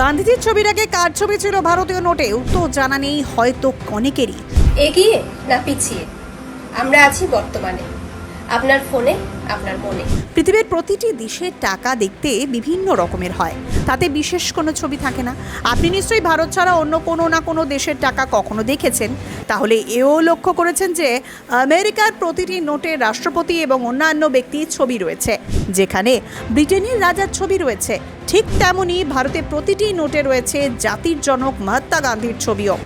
গান্ধীজির ছবির আগে কার ছবি ছিল ভারতীয় নোটে? তো জানা নেই, হয়তো অনেকেরই এগিয়ে না পিছিয়ে? আমরা আছি বর্তমানে। আপনার ফোনে, আপনার মনে। পৃথিবীর প্রতিটি দেশের টাকা দেখতে বিভিন্ন রকমের হয়। তাতে বিশেষ কোনো ছবি থাকে না। আপনি নিশ্চয়ই ভারত ছাড়া অন্য কোনো না কোনো দেশের টাকা কখনো দেখেছেন। তাহলে এও লক্ষ্য করেছেন যে, আমেরিকার প্রতিটি নোটে রাষ্ট্রপতি এবং অন্যান্য ব্যক্তির ছবি রয়েছে। যেখানে ব্রিটেনের রাজার ছবি রয়েছে। ঠিক তেমনই ভারতে প্রতিটি নোটে রয়েছে জাতির জনক মহাত্মা গান্ধীর ছবিও।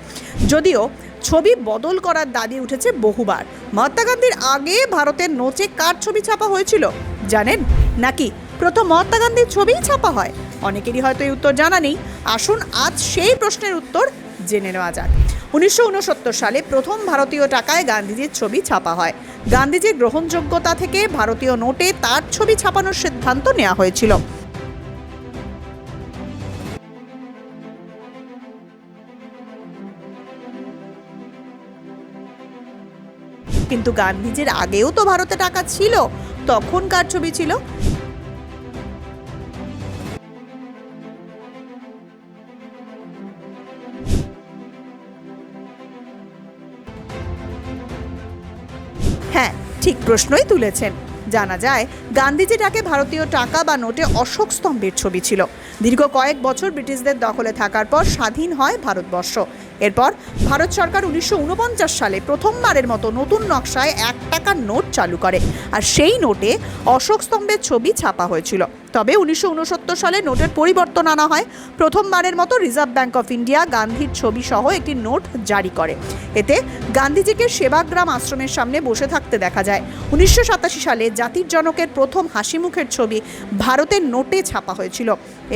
যদিও ছবি বদল করার দাবি উঠেছে বহুবার। মহাত্মা গান্ধীর আগে ভারতের নোচে কার ছবি ছাপা হয়েছিল জানেন? নাকি প্রথম মহাত্মা গান্ধীর ছবিই ছাপা হয়? অনেকেরই হয়তো এই উত্তর জানা নেই। আসুন আজ সেই প্রশ্নের উত্তর জেনে নেওয়া যাক। উনিশশো উনসত্তর সালে প্রথম ভারতীয় টাকায় গান্ধীজির ছবি ছাপা হয়। গান্ধীজির গ্রহণযোগ্যতা থেকে ভারতীয় নোটে তার ছবি ছাপানোর সিদ্ধান্ত নেওয়া হয়েছিল। কিন্তু গান্ধীজির আগেও তো ভারতে টাকা ছিল তখন কার ছবি ছিল। হ্যাঁ ঠিক প্রশ্নই তুলেছেন। জানা যায়, গান্ধীজি ডাকে ভারতীয় টাকা বা নোটে অশোক স্তম্ভের ছবি ছিল। দীর্ঘ কয়েক বছর ব্রিটিশদের দখলে থাকার পর স্বাধীন হয় ভারতবর্ষ। এরপর ভারত সরকার উনিশশো উনপঞ্চাশ সালে প্রথমবারের মতো নতুন নকশায় এক টাকার নোট চালু করে। আর সেই নোটে অশোক স্তম্ভের ছবি ছাপা হয়েছিল। তবে উনিশশো উনসত্তর সালে নোটের পরিবর্তন আনা হয়। প্রথমবারের মতো রিজার্ভ ব্যাঙ্ক অফ ইন্ডিয়া গান্ধীর ছবি সহ একটি নোট জারি করে। এতে গান্ধীজিকে সেবাগ্রাম আশ্রমের সামনে বসে থাকতে দেখা যায়। উনিশশো সাতাশি সালে জাতির জনকের প্রথম হাসি মুখের ছবি ভারতের নোটে ছাপা হয়েছিল।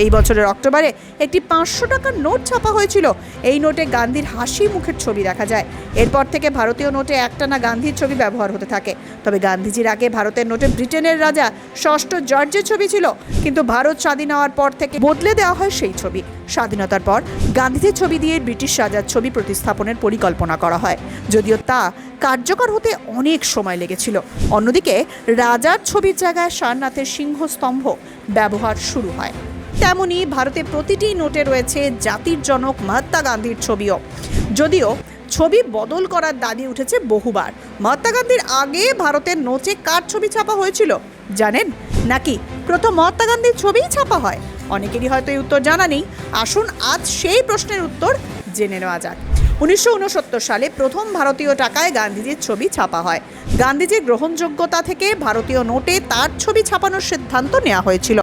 এই বছরের অক্টোবরে একটি পাঁচশো টাকার নোট ছাপা হয়েছিল। এই নোটে গান্ধীর হাসি মুখের ছবি দেখা যায়। এরপর থেকে ভারতীয় নোটে একটানা গান্ধীর ছবি ব্যবহার হতে থাকে। তবে গান্ধীজির আগে ভারতের নোটে ব্রিটেনের রাজা ষষ্ঠ জর্জের ছবি ছিল। কিন্তু ভারত স্বাধীন হওয়ার পর থেকে বদলে দেওয়া হয় সেই ছবি। স্বাধীনতার পর গান্ধীজির ছবি দিয়ে ব্রিটিশ রাজার ছবি প্রতিস্থাপনের পরিকল্পনা করা হয়। যদিও তা কার্যকর হতে অনেক সময় লেগেছিল। অন্যদিকে রাজার ছবির জায়গায় সারনাথের সিংহস্তম্ভ ব্যবহার শুরু হয়। তেমনি ভারতে প্রতিটি নোটে রয়েছে জাতির জনক মহাত্মা গান্ধীর ছবিও। যদিও ছবি বদল করার দাবি উঠেছে বহুবার। মহাত্মা গান্ধীর আগে ভারতের নোচে কার ছবি ছাপা হয়েছিল? জানেন? নাকি প্রথম মহাত্মা গান্ধীর ছবিই ছাপা হয়? অনেকেরই হয়তো এই উত্তর জানা নেই। আসুন আজ সেই প্রশ্নের উত্তর জেনে নেওয়া যাক। উনিশশো উনসত্তর সালে প্রথম ভারতীয় টাকায় গান্ধীজির ছবি ছাপা হয়। গান্ধীজির গ্রহণযোগ্যতা থেকে ভারতীয় নোটে তার ছবি ছাপানোর সিদ্ধান্ত নেওয়া হয়েছিল।